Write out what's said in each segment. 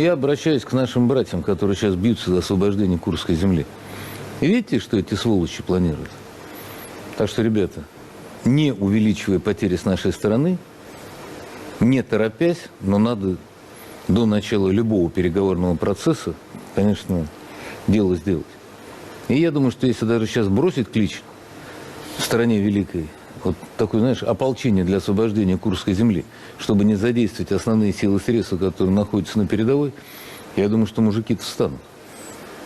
Я обращаюсь к нашим братьям, которые сейчас бьются за освобождение Курской земли. Видите, что эти сволочи планируют? Так что, ребята, не увеличивая потери с нашей стороны, не торопясь, но надо до начала любого переговорного процесса, конечно, дело сделать. И я думаю, что если даже сейчас бросить клич в стране великой, вот такое, знаешь, ополчение для освобождения Курской земли, чтобы не задействовать основные силы и средства, которые находятся на передовой, я думаю, что мужики-то встанут.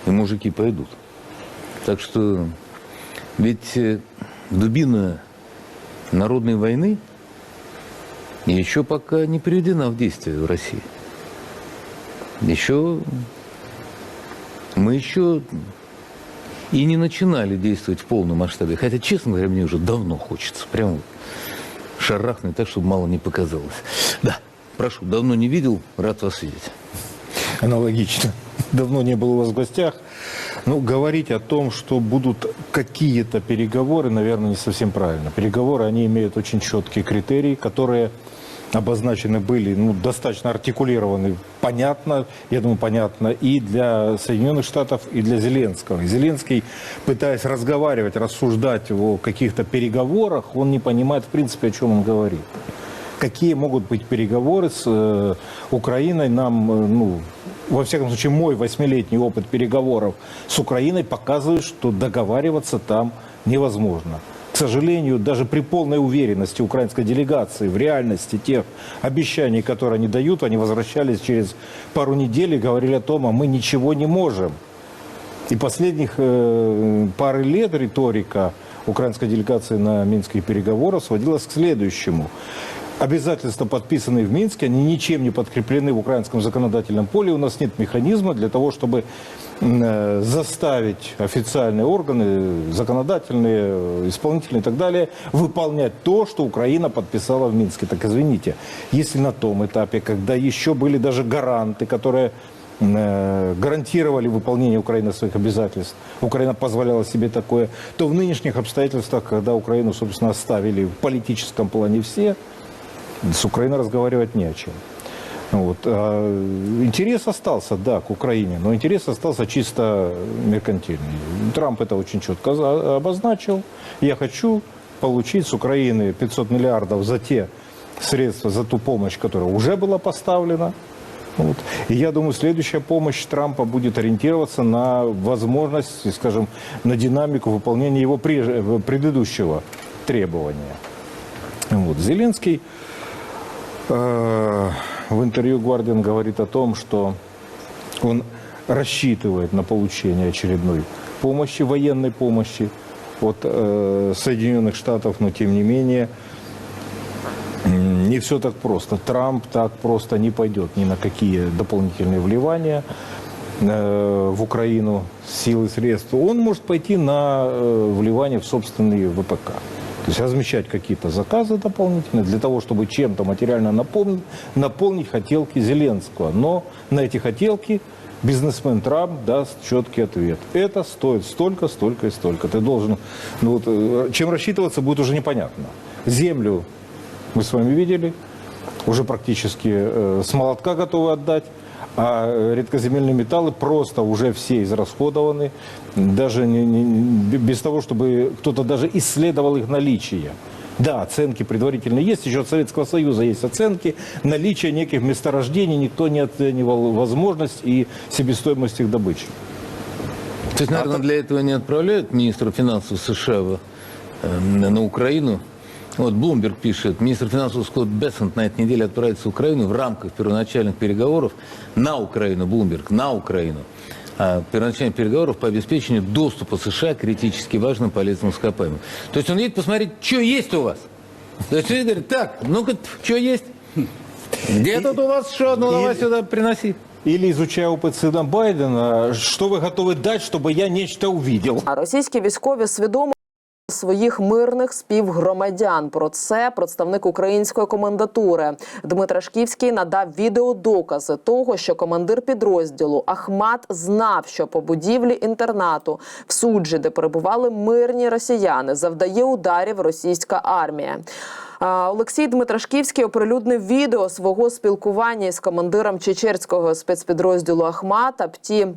И мужики пойдут. Так что ведь э, дубина народной войны еще пока не приведена в действие в России. Еще мы еще и не начинали действовать в полном масштабе. Хотя, честно говоря, мне уже давно хочется. Прямо шарахнуть так, чтобы мало не показалось. Да, прошу, давно не видел, рад вас видеть. Аналогично. Давно не был у вас в гостях. Ну, говорить о том, что будут какие-то переговоры, наверное, не совсем правильно. Переговоры, они имеют очень четкие критерии, которые обозначены были, ну, достаточно артикулированы, понятно, я думаю, понятно и для Соединенных Штатов, и для Зеленского. Зеленский, пытаясь разговаривать, рассуждать о каких-то переговорах, он не понимает, в принципе, о чем он говорит. Какие могут быть переговоры с э, Украиной, нам, э, ну, во всяком случае, мой восьмилетний опыт переговоров с Украиной показывает, что договариваться там невозможно. К сожалению, даже при полной уверенности украинской делегации в реальности тех обещаний, которые они дают, они возвращались через пару недель и говорили о том, а мы ничего не можем. И последних э, пары лет риторика украинской делегации на минских переговорах сводилась к следующему. Обязательства, подписанные в Минске, они ничем не подкреплены в украинском законодательном поле. У нас нет механизма для того, чтобы заставить официальные органы, законодательные, э, исполнительные и так далее, выполнять то, что Украина подписала в Минске. Так извините, если на том этапе, когда еще были даже гаранты, которые э, гарантировали выполнение Украины своих обязательств, Украина позволяла себе такое, то в нынешних обстоятельствах, когда Украину, собственно, оставили в политическом плане все, с Украиной разговаривать не о чем. Вот. А интерес остался, да, к Украине, но интерес остался чисто меркантильный. Трамп это очень четко обозначил. Я хочу получить с Украины 500 миллиардов за те средства, за ту помощь, которая уже была поставлена. Вот. И я думаю, следующая помощь Трампа будет ориентироваться на возможность, скажем, на динамику выполнения его предыдущего требования. Вот. Зеленский в интервью Гвардиан говорит о том, что он рассчитывает на получение очередной помощи, военной помощи от э, Соединенных Штатов, но тем не менее м, не все так просто. Трамп так просто не пойдет ни на какие дополнительные вливания э, в Украину силы и средств. Он может пойти на э, вливание в собственные ВПК. То есть размещать какие-то заказы дополнительные для того, чтобы чем-то материально наполнить, наполнить хотелки Зеленского. Но на эти хотелки бизнесмен Трамп даст четкий ответ. Это стоит столько, столько и столько. Ты должен... Ну вот, э, чем рассчитываться, будет уже непонятно. Землю мы с вами видели, уже практически э, с молотка готовы отдать, а э, редкоземельные металлы просто уже все израсходованы, даже не- не- без того, чтобы кто-то даже исследовал их наличие. Да, оценки предварительные есть, еще от Советского Союза есть оценки, наличие неких месторождений, никто не оценивал возможность и себестоимость их добычи. То есть, наверное, для этого не отправляют министра финансов США в, э, на Украину. Вот Блумберг пишет, министр финансов Скотт Бессент на этой неделе отправится в Украину в рамках первоначальных переговоров на Украину, Блумберг, на Украину, а, первоначальных переговоров по обеспечению доступа США к критически важным полезным ископаемым. То есть он едет посмотреть, что есть у вас. То есть он говорит, так, ну-ка, что есть? Где тут у вас что? Ну, давай и- сюда приноси. Или изучая опыт сына Байдена, что вы готовы дать, чтобы я нечто увидел? А російські військові свідомо Своїх мирних співгромадян. Про це представник української комендатури Дмитро Шківський надав відеодокази того, що командир підрозділу Ахмат знав, що по будівлі інтернату в суджі, де перебували мирні росіяни, завдає ударів російська армія. Олексій Дмитрашківський оприлюднив відео свого спілкування із командиром чечерського спецпідрозділу Ахмат Апті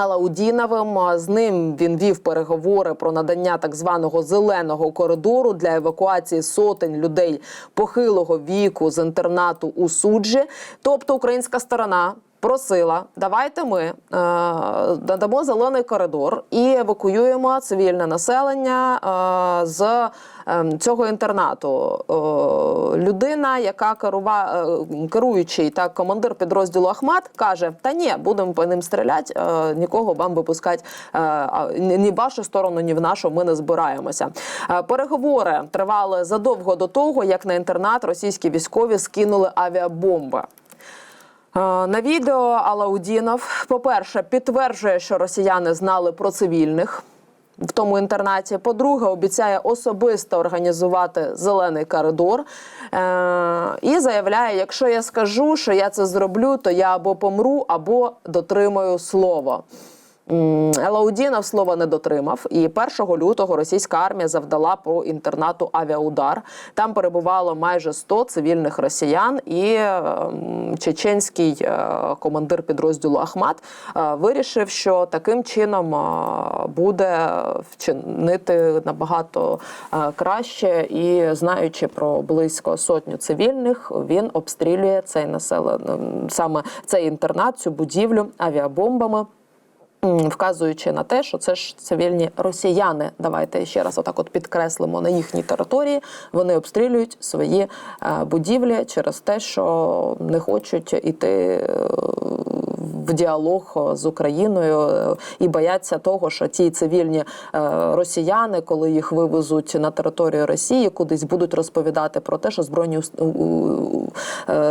Алаудіновим. З ним він вів переговори про надання так званого зеленого коридору для евакуації сотень людей похилого віку з інтернату у суджі. Тобто українська сторона. Просила, давайте ми е, надамо зелений коридор і евакуюємо цивільне населення е, з е, цього інтернату. Людина, яка керува, керуючий та командир підрозділу Ахмат, каже: Та ні, будемо по ним стріляти, нікого вам випускати ні в вашу сторону, ні в нашу. Ми не збираємося. Переговори тривали задовго до того, як на інтернат російські військові скинули авіабомби. Е, На відео Алаудінов, по-перше, підтверджує, що росіяни знали про цивільних в тому інтернаті. По-друге, обіцяє особисто організувати зелений коридор. Е- і заявляє: якщо я скажу, що я це зроблю, то я або помру, або дотримаю слово. М, Елаудінов слова не дотримав, і 1 лютого російська армія завдала по інтернату авіаудар. Там перебувало майже 100 цивільних росіян, і ем, чеченський е, командир підрозділу Ахмат е, вирішив, що таким чином е, буде вчинити набагато е, краще, і знаючи про близько сотню цивільних, він обстрілює цей населений саме цей інтернат, цю будівлю авіабомбами. Вказуючи на те, що це ж цивільні росіяни. Давайте ще раз отак от підкреслимо на їхній території. Вони обстрілюють свої е, будівлі через те, що не хочуть іти е, в діалог е, з Україною е, і бояться того, що ті цивільні е, росіяни, коли їх вивезуть на територію Росії, кудись будуть розповідати про те, що збройні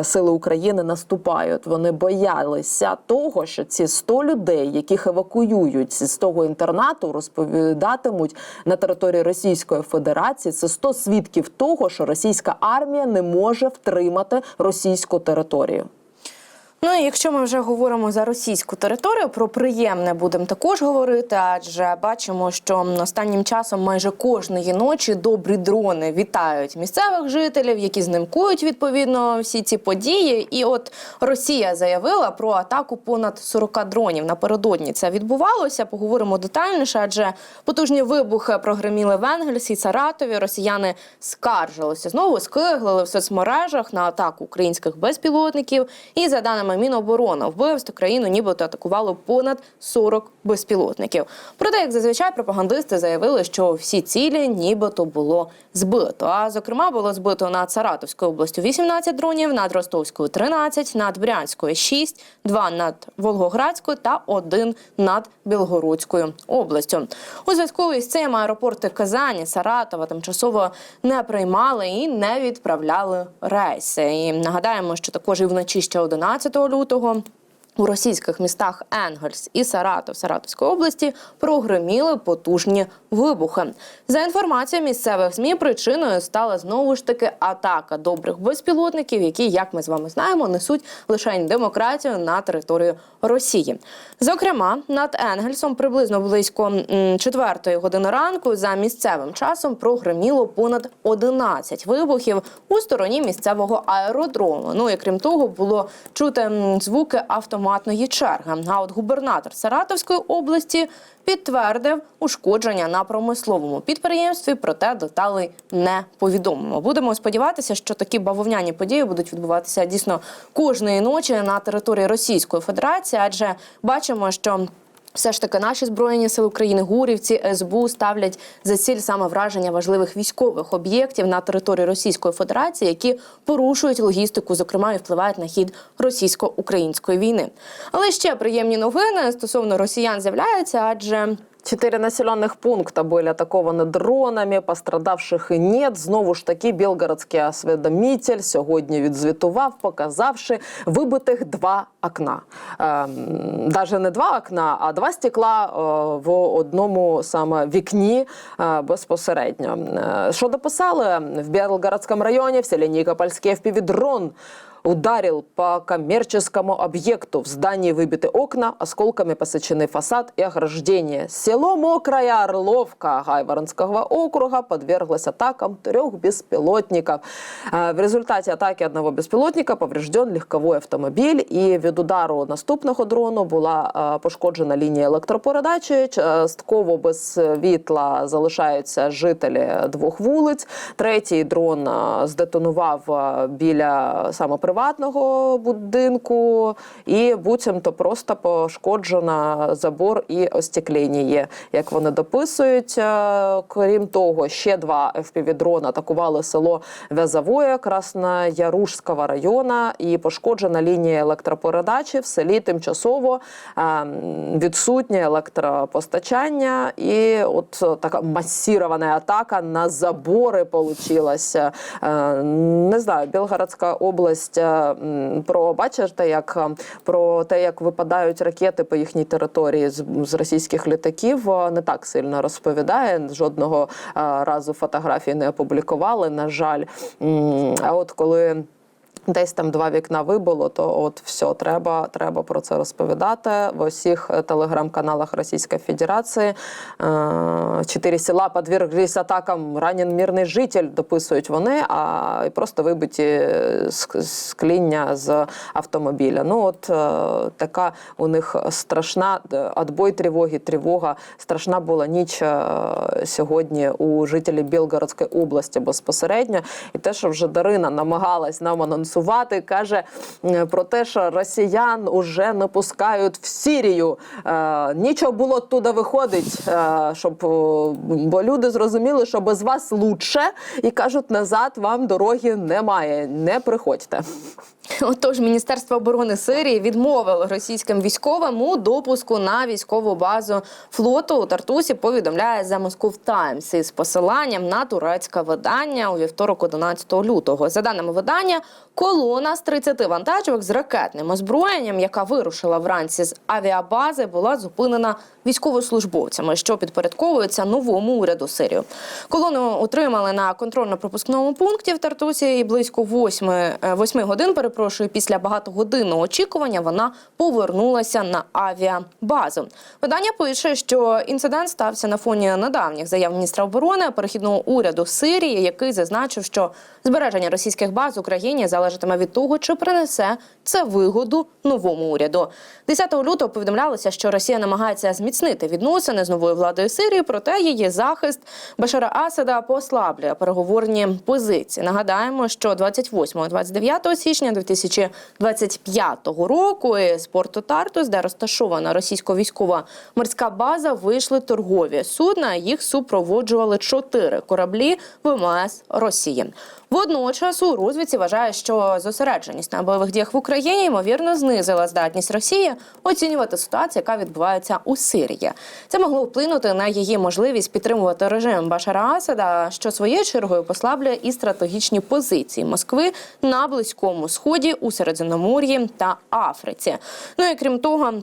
сили України наступають. Вони боялися того, що ці 100 людей, яких евакуюють з того інтернату, розповідатимуть на території Російської Федерації. Це 100 свідків того, що російська армія не може втримати російську територію. Ну і якщо ми вже говоримо за російську територію, про приємне будемо також говорити, адже бачимо, що останнім часом майже кожної ночі добрі дрони вітають місцевих жителів, які знимкують відповідно всі ці події. І от Росія заявила про атаку понад 40 дронів. Напередодні це відбувалося. Поговоримо детальніше, адже потужні вибухи прогреміли в Енгельсі, Саратові. Росіяни скаржилися знову скиглили в соцмережах на атаку українських безпілотників. І за даними Міноборони, вбивств країну нібито атакувало понад 40 безпілотників. Проте, як зазвичай, пропагандисти заявили, що всі цілі нібито було збито. А зокрема, було збито над Саратовською областю 18 дронів, над Ростовською 13, над Брянською 6, 2 над Волгоградською та 1 над Білгородською областю. У зв'язку із цим аеропорти Казані, Саратова тимчасово не приймали і не відправляли рейси. І нагадаємо, що також і вночі ще 11 лютого. У російських містах Енгельс і Саратов Саратовської області прогреміли потужні вибухи. За інформацією місцевих змі, причиною стала знову ж таки атака добрих безпілотників, які, як ми з вами знаємо, несуть лише демократію на територію Росії. Зокрема, над Енгельсом приблизно близько м, четвертої години ранку за місцевим часом прогреміло понад 11 вибухів у стороні місцевого аеродрому. Ну і крім того, було чути звуки автоматної черги. А от губернатор Саратовської області підтвердив ушкодження на промисловому підприємстві, проте деталей не повідомимо. Будемо сподіватися, що такі бавовняні події будуть відбуватися дійсно кожної ночі на території Російської Федерації, адже бачимо, що все ж таки наші збройні сили України, гурівці, СБУ ставлять за ціль саме враження важливих військових об'єктів на території Російської Федерації, які порушують логістику, зокрема і впливають на хід російсько-української війни. Але ще приємні новини стосовно росіян з'являються, адже Четыре населенных пункта были атакованы дронами, пострадавших і нет. Знову ж таки, білгородський осведомитель сьогодні відзвітував, показавши вибитих два окна. Ем, даже не два окна, а два стекла е, в одному саме вікні е, безпосередньо. Е, Що дописали в Білгородському районі, в селі Нікопольське, FPV-дрон ударил по коммерческому объекту. В здании выбиты окна, осколками посечены фасад и ограждение. Село Мокрая Орловка Гайворонского округа подверглось атакам трех беспилотников. Э, В результате атаки одного беспилотника поврежден легковой автомобіль, і від удару наступного дрону була е, пошкоджена лінія електропередачі. Частково без світла залишаються жителі двох вулиць. Третій дрон е, здетонував е, біля саме приватного будинку, і буцімто просто пошкоджена забор і остеклення є, як вони дописують. Е, Крім того, ще два FPV-дрона атакували село Вязовое Красноярушського району і пошкоджена лінія електропередачі в селі тимчасово е, відсутнє електропостачання, і от така масірована атака на забори получилася. Е, Не знаю, Білгородська область про бачите, як е, про те, як випадають ракети по їхній території з, з російських літаків, е, не так сильно розповідає. Жодного е, разу фотографії не опублікували. На жаль, а от коли. Десь там два вікна вибуло, то от все, треба, треба про це розповідати в усіх е, телеграм-каналах Російської Федерації. Е, Чотири села подверглись атакам, ранен мирний житель, дописують вони, а просто вибиті е, скління з автомобіля. Ну от така у них страшна отбой тривоги, тривога. Страшна була ніч сьогодні у жителів Білгородської області безпосередньо. І те, що вже Дарина намагалась нам анонсувати, каже е, про те, що росіян уже не пускають в Сірію. Е, Нічого було туди виходить, е, щоб бо люди зрозуміли, що без вас лучше, і кажуть, назад вам дороги немає. Не приходьте. Отож, Міністерство оборони Сирії відмовило російським військовим у допуску на військову базу флоту у Тартусі. Повідомляє The Moscow Times із посиланням на турецьке видання у вівторок, 11 лютого. За даними видання, колона з 30 вантажівок з ракетним озброєнням, яка вирушила вранці з авіабази, була зупинена військовослужбовцями, що підпорядковуються новому уряду Сирію. Колону отримали на контрольно-пропускному пункті в Тартусі і близько 8, 8 годин. Перепрошую, після багатогодинного очікування вона повернулася на авіабазу. Видання пише, що інцидент стався на фоні недавніх заяв міністра оборони перехідного уряду Сирії, який зазначив, що збереження російських баз Україні залежатиме від того, чи принесе це вигоду новому уряду. 10 лютого повідомлялося, що Росія намагається зміцнити відносини з новою владою Сирії, проте її захист Башара Асада послаблює переговорні позиції. Нагадаємо, що 28-29 січня 2025 року з порту Тартус, де розташована російсько-військова морська база, вийшли торгові судна. Їх супроводжували чотири кораблі ВМС Росії. Водночас у розвідці вважає, що зосередженість на бойових діях в Україні ймовірно знизила здатність Росії оцінювати ситуацію, яка відбувається у Сирії. Це могло вплинути на її можливість підтримувати режим Башара Асада, що своєю чергою послаблює і стратегічні позиції Москви на близькому сході у Середземномор'ї та Африці. Ну і крім того.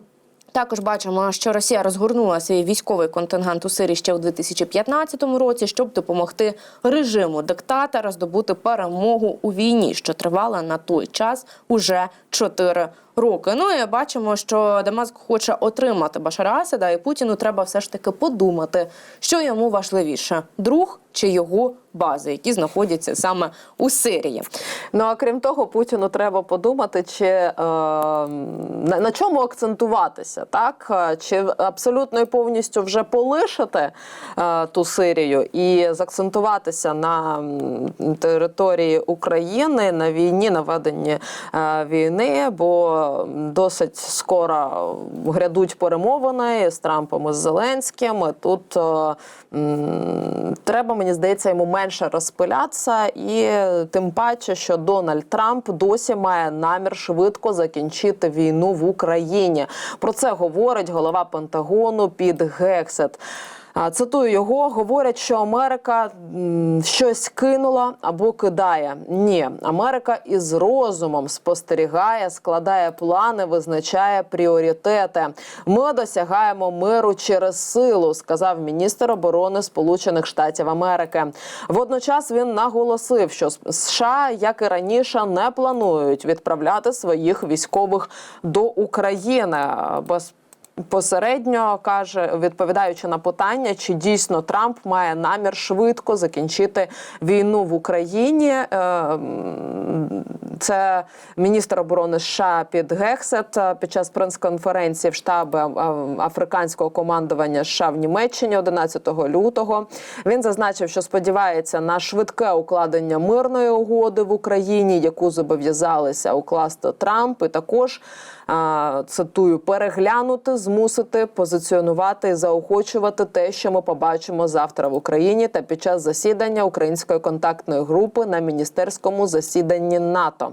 Також бачимо, що Росія розгорнула свій військовий контингент у Сирії ще у 2015 році, щоб допомогти режиму диктатора здобути перемогу у війні, що тривала на той час уже 4 роки. Ну і бачимо, що Дамаск хоче отримати Башара Асада, і Путіну треба все ж таки подумати, що йому важливіше друг чи його бази, які знаходяться саме у Сирії. Ну а крім того, Путіну треба подумати, чи е, на, на чому акцентуватися, так Е, чи абсолютно і повністю вже полишити е, ту Сирію і закцентуватися на території України на війні, на веденні е, війни, бо досить скоро грядуть перемовини з Трампом і з Зеленським. Тут е, треба, мені здається, йому менше розпилятися, і тим паче, що Дональд Трамп досі має намір швидко закінчити війну в Україні. Про це говорить голова Пентагону під Гексет. Цитую його, говорять, що Америка щось кинула або кидає. Ні, Америка із розумом спостерігає, складає плани, визначає пріоритети. Ми досягаємо миру через силу, сказав міністр оборони Сполучених Штатів Америки. Водночас він наголосив, що США, як і раніше, не планують відправляти своїх військових до України. Без Посередньо каже, відповідаючи на питання, чи дійсно Трамп має намір швидко закінчити війну в Україні. Е, Це міністр оборони США Під Гексет е, під час прес-конференції в штабі е, африканського командування США в Німеччині 11 лютого. Він зазначив, що сподівається на швидке укладення мирної угоди в Україні, яку зобов'язалися укласти Трамп, і також цитую, переглянути, змусити позиціонувати і заохочувати те, що ми побачимо завтра в Україні та під час засідання української контактної групи на міністерському засіданні НАТО.